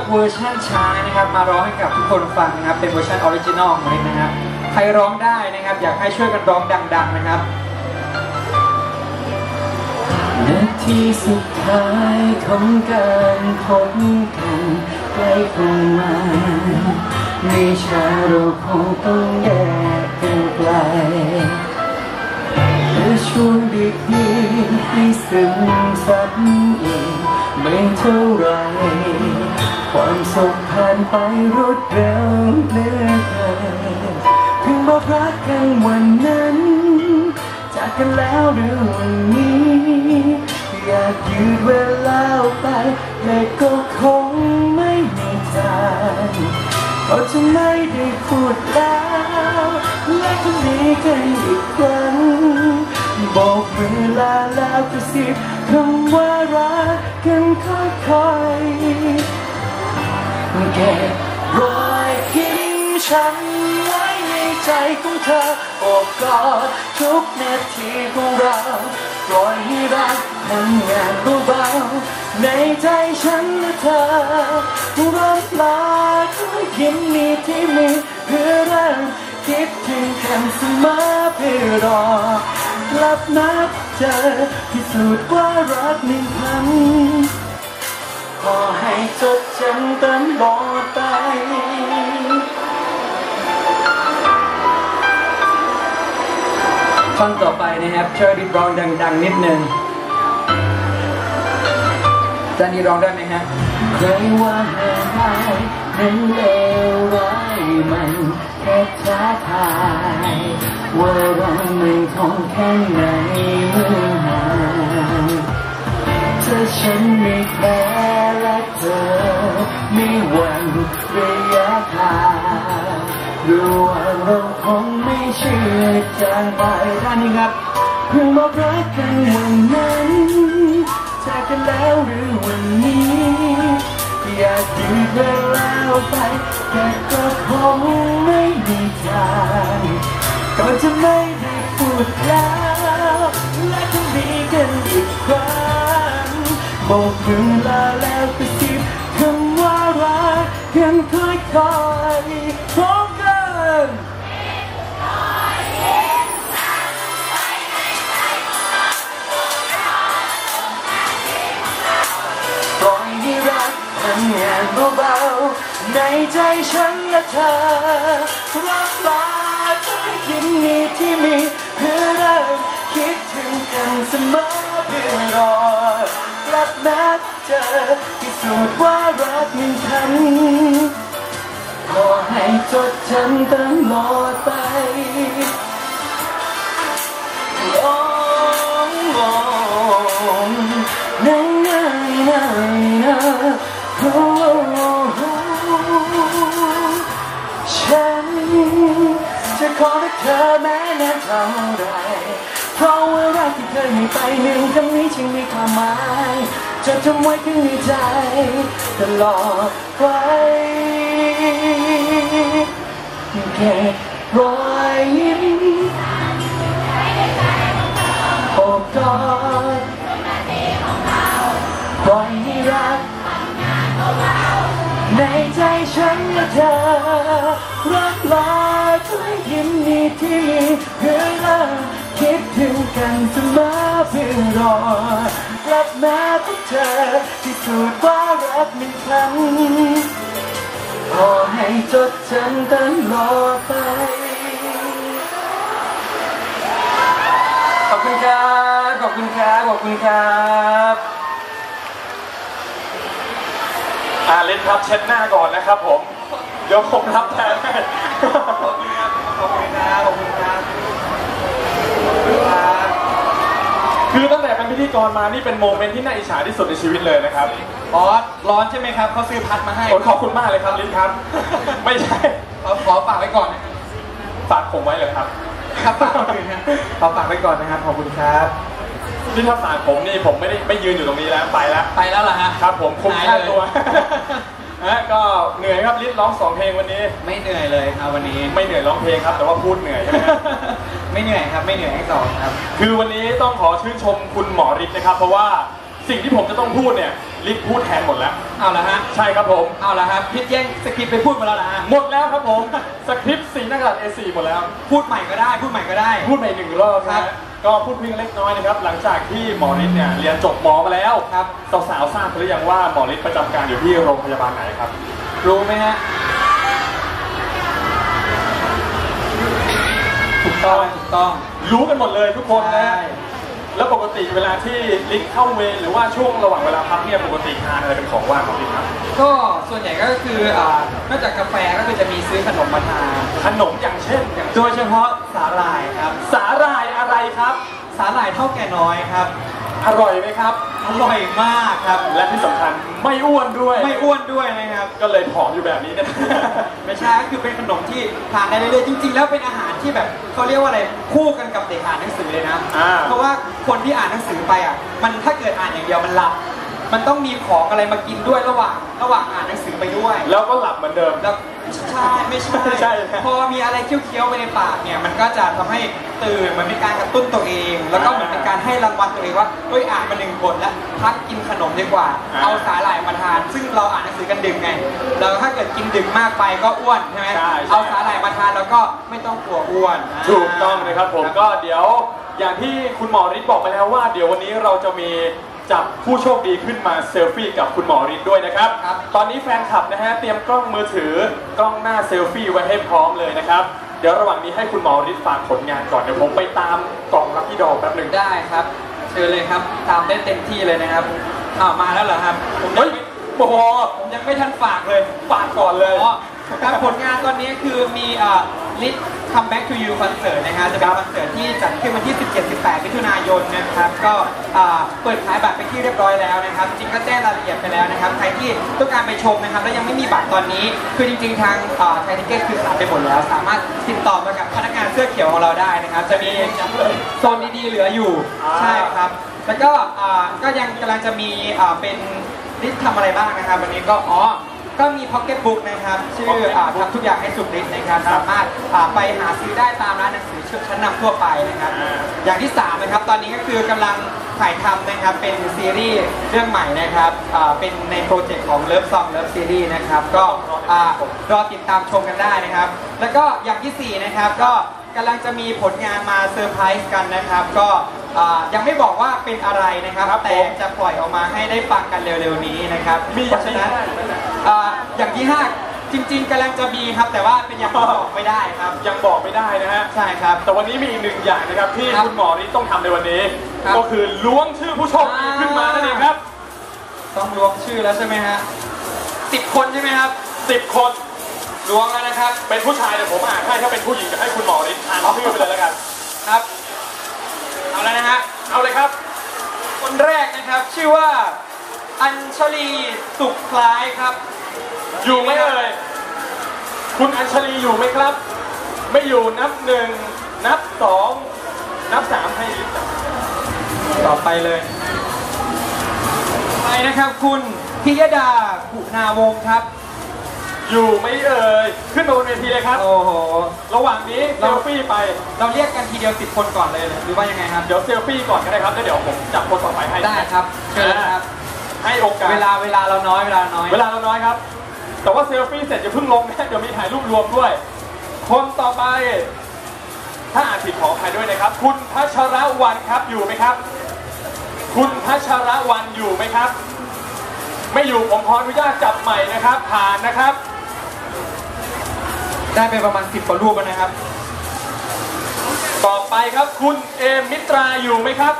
กเวอร์ชันช้านะครับ มาร้องให้กับทุกคนฟังนะครับ เป็นเวอร์ชันออริจินอลของมันะครับ ใครร้องได้นะครับ อยากให้ช่วยกันร้องดัง ๆ นะครับนาทีสุดท้ายของการพบกันใกล้เข้ามาไม่ช้าเราคงต้องแยกกันไกลแต่ช่วงดีดีให้ซึมซับอีกไม่เท่าไร ความสุขผ่านไปรวดเร็วเหลือเกินเพิ่งบอกรักกันวันนั้น จากกันแล้วหรือวันนี้ อยากยืดเวลาไปแต่ก็คงไม่มีทางก็จะไม่ได้พูดแล้วและจะมีกันอีกครั้งบอกเวลาแล้วกระซิบคำว่ารักกันค่อย เก็บรอยยิ้มฉันไว้ในใจของเธอโอบกอดทุกนาทีของเราปล่อยให้รักทำงานเบาๆในใจฉันและเธอรักลาทุกยิ้มนี้ที่มีเพื่อเริ่มคิดถึงกันเสมอเพื่อรอกลับนัดเจอพิสูจน์ว่ารักหนึ่งครั้ง จดจำตลอดไปท่อนต่อไปนะครับเช่วยรีบร้องดัง ๆ นิดนึงจานี้ร้องได้ไหมฮะใครว่าแห่งได้นั้นเลวร้ายมันแค่ท้าทายว่าเราไม่ทองแค่ไหนเมื่อไหร่ งถ้าฉันไม่แค่และเธอไม่หวั่นระยะทางรู้ว่าเราคงไม่เชื่อจางไปด้านนี้ครับเพิ่งบอกรักกันวันนั้นจากกันแล้วหรือวันนี้ อยากยืดเวลาไป แต่ก็คงไม่มีทางก็จะไม่ได้พูดแล้ว บอกเวลาแล้วก็สิบคำว่ารักกันค่อยๆพร้อมกันปล่อยให้รักทำงานเบาๆในใจฉันและเธอรักลาทุกยิ้มนี้ที่มีเพื่อเริ่มคิดถึงกันเสมอเพื่อรอ กลับนัดเจอพิสูจน์ว่ารักหนึ่งครั้งขอให้จดจำตลอดไปโอ้โอ้นานานานาโอ้ฉันจะขอรักเธอแม้นานเท่าไร เพราะว่ารักที่เคยให้ไปหนึ่งคำนี้จึงมีความหมายจดจำไว้ข้างในใจตลอดไปเก็บรอยยิ้มโอบกอดปล่อยให้รักในใจฉันและเธอรักลาด้วยยิ้มนี้ที่มีเพื่อ เริ่งกันเสมอเพื่อรอกลับมาพบเธอที่สุดว่ารักหนึ่งครั้งขอให้จดจำตลอดไป ขอบคุณครับ ขอบคุณครับ ขอบคุณครับอาเล็กครับเช็ดหน้าก่อนนะครับผม เดี๋ยวผมรับแทนขอบคุณครับ ขอบคุณครับขอบคุณครับ คือตั้งแต่เป็นพิธีกรมานี่เป็นโมเมนต์ที่น่าอิจฉาที่สุดในชีวิตเลยนะครับบอสร้อนใช่ไหมครับเขาซื้อพัดมาให้โอ้ยขอบคุณมากเลยครับลิศครับ ไม่ใช่เขาขอฝากไว้ก่อนนะฝากผมไว้เลยครับ ครับฝากไว้ก่อนนะขอฝากไว้ก่อนนะครับขอบคุณครับนี่ถ้าฝากผมนี่ผมไม่ได้ไม่ยืนอยู่ตรงนี้แล้วไปแล้วไปแล้วล่ะฮะ ครับ ผมคุ้มหายค่าเลยตัวฮะก็เหนื่อยครับลิศร้องสองเพลงวันนี้ ไม่เหนื่อยเลยครับวันนี้ ไม่เหนื่อยร้องเพลงครับ แต่ว่าพูดเหนื่อยใช่ไหมฮะ ไม่เหนื่อยครับ ไม่เหนื่อยให้สองครับ คือวันนี้ต้องขอชื่นชมคุณหมอฤทธิ์นะครับ เพราะว่าสิ่งที่ผมจะต้องพูดเนี่ยลิศพูดแทนหมดแล้ว เอาละฮะ ใช่ครับผม เอาละครับพิดแย่งสคริปต์ไปพูดมาแล้วนะฮะหมดแล้วครับผมสคริปต์สีหน้ากระดาษ A4 หมดแล้ว พูดใหม่ก็ได้ พูดใหม่ก็ได้ พูดไปหนึ่งรอบครันะบก็พูดเพียงเล็กน้อยนะครับ หลังจากที่หมอฤทธิ์เนี่ยเรียนจบหมอมาแล้วครับ สาวๆทราบหรือยังว่าหมอฤทธิ์ประจำการอยู่ที่โรงพยาบาลไหนครับ รู้ไหมฮะ ต้องถูกต้องรู้กันหมดเลยทุกคนนะใช่แล้วปกติเวลาที่ลิศเข้าเวรหรือว่าช่วงระหว่างเวลาพักเนี่ยปกติทานอะไรเป็นของว่างของลิศครับ ก็ส่วนใหญ่ก็คืออ่านอกจากกาแฟก็คือจะมีซื้อขนมมาทานขนมอย่างเช่นอย่างโดยเฉพาะสาหร่ายครับ สาหร่ายอะไรครับ สาหร่ายเท่าแก่น้อยครับ อร่อยไหมครับ อร่อยมากครับ และที่สำคัญไม่อ้วนด้วย ไม่อ้วนด้วยนะครับ ก็เลยผอมอยู่แบบนี้นะ ไม่ใช่ก็คือเป็นขนมที่ทานได้เรื่อยๆจริง ๆ แล้วเป็นอาหารที่แบบเขาเรียกว่าอะไรคู่กันกับเด็กอ่านหนังสือเลยนะ อ่า เพราะว่าคนที่อ่านหนังสือไปอะ มันถ้าเกิดอ่านอย่างเดียวมันหลับ มันต้องมีของอะไรมากินด้วยระหว่างระหว่างอ่านหนังสือไปด้วย แล้วก็หลับเหมือนเดิม แล้วใช่ไม่ใช่ไม่ใช่นะ พอมีอะไรเคี้ยวๆไปในปากเนี่ยมันก็จะทำให้ตื่นมันเป็นการกระตุ้นตัวเอง แล้วก็เหมือนเป็นการให้รางวัลตัวเองว่าเฮ้ยอ่านมาหนึ่งบทแล้วพักกินขนมดีกว่าเอาสาหร่ายมาทาน ซึ่งเราอ่านหนังสือกันดึกไงแล้วถ้าเกิดกินดึกมากไปก็อ้วนใช่ไหมใช่ใช่ เอาสาหร่ายมาทานแล้วก็ไม่ต้องกลัวอ้วน ถูกต้องนะครับผมก็เดี๋ยวอย่างที่คุณหมอฤทธิ์บอกไปแล้วว่า เดี๋ยววันนี้เราจะมี จับผู้โชคดีขึ้นมาเซลฟี่กับคุณหมอฤทธิ์ด้วยนะครับครับ ตอนนี้แฟนคลับนะฮะเตรียมกล้องมือถือกล้องหน้าเซลฟี่ไว้ให้พร้อมเลยนะครับ เดี๋ยวระหว่างนี้ให้คุณหมอฤทธิ์ฝากผลงานก่อนเดี๋ยวผมไปตามกล่องลัคกี้ดอกแป๊บหนึ่งได้ครับ เชิญเลยครับตามได้เต็มที่เลยนะครับอ้าวมาแล้วเหรอครับผมยังเฮ้ยไม่โอ้โหผมยังไม่ทันฝากเลยฝากก่อนเลย อ๋อครับผลงานตอนนี้คือมีอ่าลิท Come Back to You คอนเสิร์ตนะครับจะเป็นคอนเสิร์ตที่จัดขึ้นวันที่ 17-18 มิถุนายนนะครับก็อ่าเปิดขายบัตรไปที่เรียบร้อยแล้วนะครับจริงก็แจ้งรายละเอียดไปแล้วนะครับใครที่ต้องการไปชมนะครับแล้วยังไม่มีบัตรตอนนี้ คือจริง ๆ ทางไทยทิเก็ตคือขายไปหมดแล้ว สามารถติดต่อมากับพนักงานเสื้อเขียวของเราได้นะครับ จะมีโซนดีๆเหลืออยู่อ่าใช่ครับแล้วก็อ่าก็ยังกำลังจะมีอ่าเป็นลิสต์ทำอะไรบ้างนะครับวันนี้ก็อ๋อ ก็มีพ็อกเก็ตบุ๊กนะครับ ชื่ออ่าทำทุกอย่างให้สุดฤทธิ์นะครับ สามารถอ่าไปหาซื้อได้ตามร้านหนังสือชั้นนำทั่วไปนะครับอ่าอย่างที่สามนะครับตอนนี้ก็คือกำลังถ่ายทำนะครับเป็นซีรีส์เรื่องใหม่นะครับอ่าเป็นในโปรเจกต์ของ Love Song Love Series นะครับก็อ่ารอติดตามชมกันได้นะครับ แล้วก็อย่างที่สี่นะครับก็กำลังจะมีผลงานมาเซอร์ไพรส์กันนะครับ ก็อ่ายังไม่บอกว่าเป็นอะไรนะครับครับแต่ผมจะปล่อยออกมาให้ได้ฟังกันเร็วๆนี้นะครับมีอเพย่างราะฉะที่นั้นห้า อยู่ไหมนะอ่าอย่างที่ห้าจริง ๆกำลังจะมีครับ แต่ว่าเป็นอย่างที่บอกไม่ได้ครับยังบอกไม่ได้นะฮะ ใช่ครับ แต่วันนี้มีอีกหนึ่งอย่างนะครับที่ครับคุณหมอฤทธิ์ต้องทำในวันนี้ ครับก็คือล้วงชื่อผู้โชคดีขึ้นมานั่นเองครับ ต้องล้วงชื่อแล้วใช่ไหมฮะสิบคนใช่ไหมครับ10 คนล้วงแล้วนะครับเป็นผู้ชายเดี๋ยวผมอ่านให้ถ้าเป็นผู้หญิงจะให้คุณหมอฤทธิ์อ่านชื่อไปเลยแล้วกัน ครับเอาแล้วนะฮะเอาเลยครับ คนแรกนะครับชื่อว่า อัญชลีสุขคล้ายครับ อยู่ไหมเอ่ยคุณอัญชลีอยู่ไหมครับ ไม่อยู่นับหนึ่งนับสองนับสามให้ฤทธิ์จับต่อไปเลยไปนะครับคุณพิยดาขุนาวงศ์ครับ อยู่ไหมเอ่ยขึ้นมาบนเวทีเลยครับ โอ้โห ระหว่างนี้เซลฟี่ไป เราเรียกกันทีเดียวสิบคนก่อนเลยหรือว่ายังไงครับ เดี๋ยวเซลฟี่ก่อนก็ได้ครับแล้วเดี๋ยวผมจับคนต่อไปให้ได้ครับเชิญเลยครับ ให้โอกาสเวลาเวลาเราน้อยเวลาเราน้อย เวลาเราน้อยครับ แต่ว่าเซลฟี่เสร็จอย่าเพิ่งลงนะเดี๋ยวมีถ่ายรูปรวมด้วย คนต่อไป ถ้าอ่านผิดขออภัยด้วยนะครับ คุณพัชรวันครับอยู่ไหมครับ คุณพัชรวันอยู่ไหมครับ ไม่อยู่ผมขออนุญาตจับใหม่นะครับ ผ่านนะครับ ได้ไปประมาณสิบกว่ารูปแล้วนะครับ ต่อไปครับคุณเอมมิตราอยู่ไหมครับ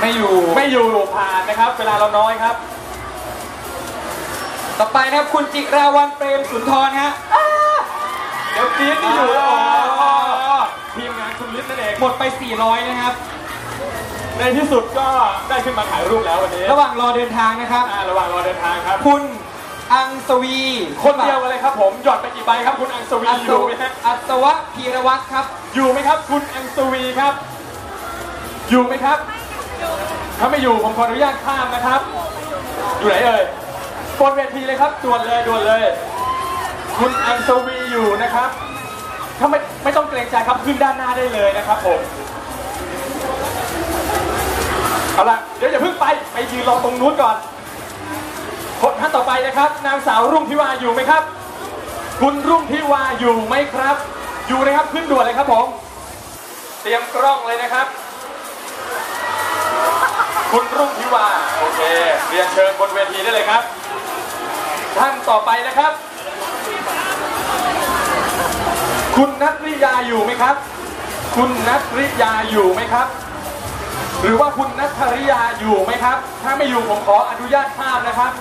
ไม่อยู่ไม่อยู่ผ่านนะครับ เวลาเราน้อยครับ ต่อไปนะครับคุณจิราวันเปรมสุนทรฮะเดี๋ยวกรี๊ดที่อยู่อ๋ออ๋อทีมงานคุณลิศนั่นเองหมดไป 400 นะครับ ในที่สุดก็ได้ขึ้นมาถ่ายรูปแล้ววันนี้ระหว่างรอเดินทางนะครับ อ่าระหว่างรอเดินทางครับ คุณอังสวีคนเดียวกันเลยครับผม หยอดไปกี่ใบครับคุณอังสวีอัอศยู่ไหมฮะ อัศวะพีรวัตรครับ อยู่ไหมครับ คุณอังสวีครับ อยู่ไหมครับ ถ้าไม่อยู่ผมขออนุญาตข้ามนะครับ อยู่ไหนเอ่ย บนเวทีเลยครับด่วนเลยด่วนเลย คุณอังสวีอยู่นะครับถ้าไม่ไม่ต้องเกรงใจครับขึ้นด้านหน้าได้เลยนะครับผมเอาล่ะเดี๋ยวอย่าเพิ่งไปไปยืนรอตรงนู้นก่อนคนท่านต่อไปนะครับ นางสาวรุ่งทิวาอยู่ไหมครับ คุณรุ่งทิวาอยู่ไหมครับ อยู่นะครับขึ้นด่วนเลยครับผม เตรียมกล้องเลยนะครับ คุณรุ่งทิวาโอเคเรียนเชิญบนเวทีได้เลยครับ ท่านต่อไปนะครับ คุณนัทริยาอยู่ไหมครับ คุณนัทริยาอยู่ไหมครับ หรือว่าคุณนัทริยาอยู่ไหมครับ ถ้าไม่อยู่ผมขออนุญาตข้ามนะครับ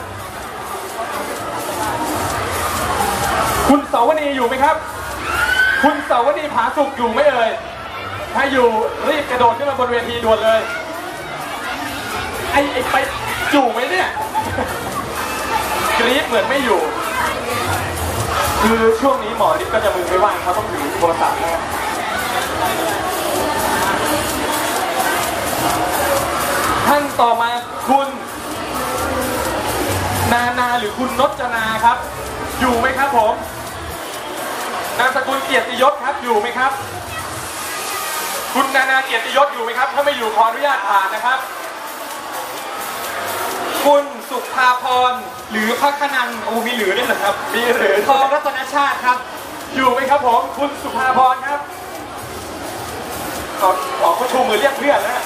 คุณเสาวนีอยู่ไหมครับ คุณเสาวนีผาสุกอยู่ไหมเอ่ยถ้าอยู่รีบกระโดดขึ้นมาบนเวทีด่วนเลย ไอ้ไอ้ไปอยู่ไหมเนี่ย กรี๊ดเหมือนไม่อยู่ คือช่วงนี้หมอนิดก็จะมือไม่ว่างเขาต้องถือโทรศัพท์นะท่านต่อมาคุณ นานาหรือคุณนจนาครับ อยู่ไหมครับผม นามสกุลเกียรติยศครับอยู่ไหมครับ คุณนานาเกียรติยศอยู่ไหมครับ ถ้าไม่อยู่ขออนุญาตผ่านนะครับ คุณสุภาพร หรือพักนันท์โอ้มีหรือด้วยเหรอครับ มีหรือทองรัตนชาติครับ อยู่ไหมครับผมคุณสุภาพรครับออกออกเขาชูมือเรียกเพื่อนแล้ว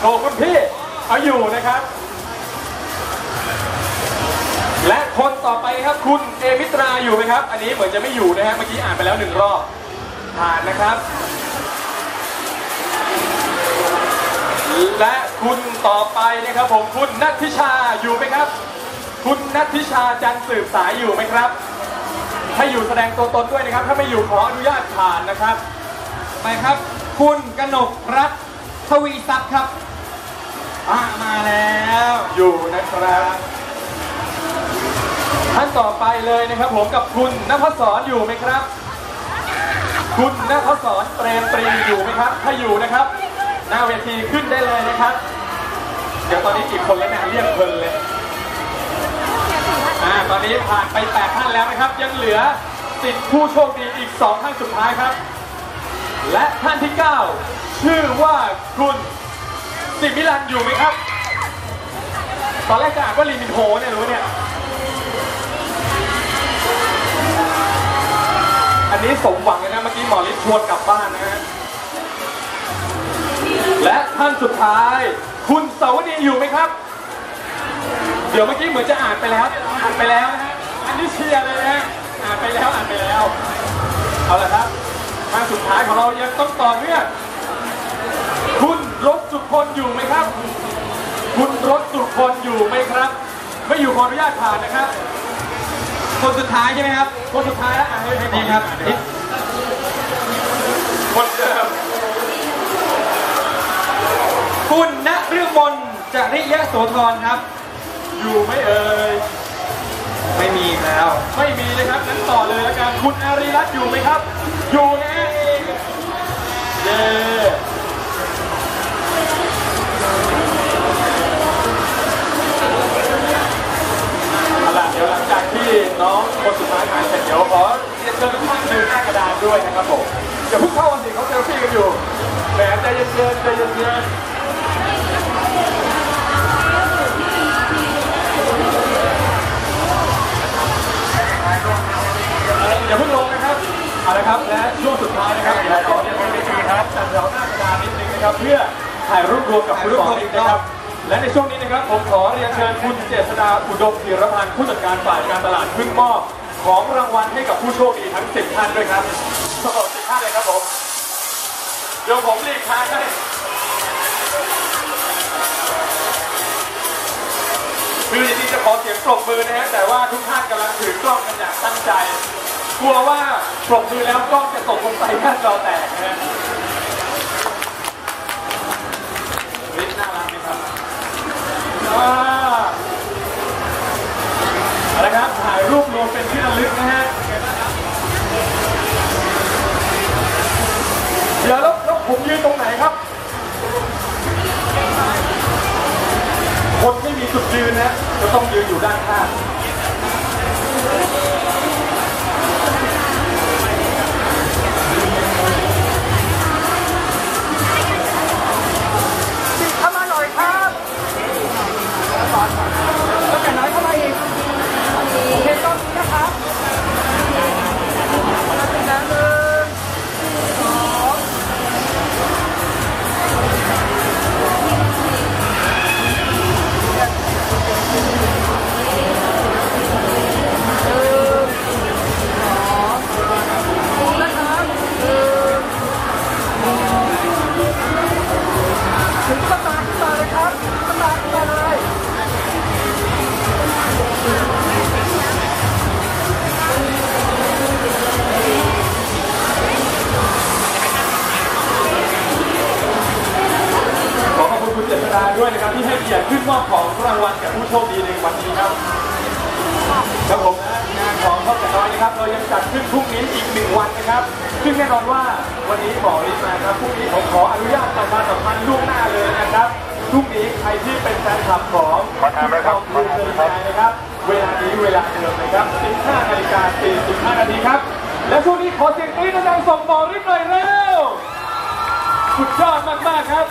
โทรคุณพี่เอาอยู่นะครับ และคนต่อไปครับคุณเอมิตราอยู่ไหมครับ อันนี้เหมือนจะไม่อยู่นะฮะเมื่อกี้อ่านไปแล้วหนึ่งรอบผ่านนะครับ และคุณต่อไปนะครับผมคุณนัทธิชาอยู่ไหมครับ คุณนัทธิชาจันสืบสายอยู่ไหมครับ ถ้าอยู่แสดงตัวตนด้วยนะครับ ถ้าไม่อยู่ขออนุญาตผ่านนะครับ ไปครับ คุณกนกรัตน์ทวีทรัพย์ครับอ่ามาแล้วอยู่นะครับท่านต่อไปเลยนะครับผมกับคุณนภศรอยู่ไหมครับ คุณนภศรเปรมปรีอยู่ไหมครับ ถ้าอยู่นะครับ หน้าเวทีขึ้นได้เลยนะครับ เดี๋ยวตอนนี้กี่คนแล้วเนี่ยเรียกเพลินเลยอ่าตอนนี้ผ่านไปแปดท่านแล้วนะครับ ยังเหลือสิทธิผู้โชคดีอีกสองท่านสุดท้ายครับ และท่านที่เก้าชื่อว่าคุณสิมิลันอยู่ไหมครับ ตอนแรกจะอ่านว่าลีมินโฮเนี่ยรู้เนี่ยอันนี้สมหวังเลยนะเมื่อกี้หมอฤทธิ์ชวนกลับบ้านนะฮะ และท่านสุดท้าย คุณเสาวนีอยู่ไหมครับ เดี๋ยวเมื่อกี้เหมือนจะอ่านไปแล้ว อ่านไปแล้วนะฮะอันนี้เชียร์เลยนะฮะอ่านไปแล้วอ่านไปแล้ว เอาละครับท่านสุดท้ายของเรายังต้องต่อเนื่องคุณรถสุคนอยู่ไหมครับ คุณรถสุคนอยู่ไหมครับ ไม่อยู่ขออนุญาตผ่านนะครับ คนสุดท้ายใช่ไหมครับ คนสุดท้ายแล้วอะให้ให้หมอนี่ครับคนเดิม คุณณฤมลจริยโสธรครับ อยู่ไหมเอ่ยไม่มีแล้ว ไม่มีนะครับงั้นต่อเลยแล้วกันคุณอารีรัตน์อยู่ไหมครับ อยู่นะฮะเย้เอาล่ะเดี๋ยวหลังจากที่น้องคนสุดท้ายหายเสร็จเดี๋ยวขอเรียนเชิญทุกท่านเดินหน้ากระดานด้วยนะครับผมอย่าเพิ่งเข้าวันสิเขาเซลฟี่กันอยู่แหมใจเย็นๆใจเย็นๆ อย่าเพิ่งลงนะครับเอาละครับและช่วงสุดท้ายนะครับเดี๋ยวขอเรียนเชิญวิธีครับจัดแถวหน้ากระดานนิดนึงนะครับ เพื่อถ่ายรูปรวมกับคุณสองอีกนะครับ และในช่วงนี้นะครับผมขอเรียนเชิญคุณเจษดาอุดมธีรพันธ์ผู้จัดการฝ่ายการตลาดขึ้นมอบของรางวัลให้กับผู้โชคดีทั้ง 10 ท่านด้วยครับขอบคุณท่านเลยครับผมเดี๋ยวผมรีบทางให้คือจริงๆจะขอเสียงปรบมือนะฮะแต่ว่าทุกท่านกำลังถือกล้องกันอย่างตั้งใจ กลัวว่าปรบมือแล้วกล้องจะตกลงไปแค่จอแตกนะฮะริน่ารักไหมครับอ่าเอาละครับถ่ายรูปรวมเป็นที่ระลึกนะฮะเดี๋ยวแล้วแล้วผมยืนตรงไหนครับ คนไม่มีจุดยืนนะจะต้องยืนอยู่ด้านข้าง เลยขอบคุณคุณเจษดาด้วยนะครับที่ให้เกียรติขึ้นมอบของรางวัลแก่ผู้โชคดีในวันนี้ครับครับผมนะงานของข้าวแต่น้อยนะครับเรายังจัดขึ้นพรุ่งนี้อีกหนึ่งวันนะครับซึ่งแน่นอนว่าวันนี้บอกลิสต์มาครับพรุ่งนี้ผมขออนุญาตประชาสัมพันธ์ล่วงหน้าเลยนะครับ พรุ่งนี้ใครที่เป็นแฟนคลับของคุณทองคุณเจริญชัยนะครับ เวลานี้เวลาเดิมนะครับ 15นาฬิกา45นาทีครับ และช่วงนี้ขอเสียงกรี๊ดดังๆส่งบอกลิสต์หน่อยเร็วสุดยอดมากๆครับ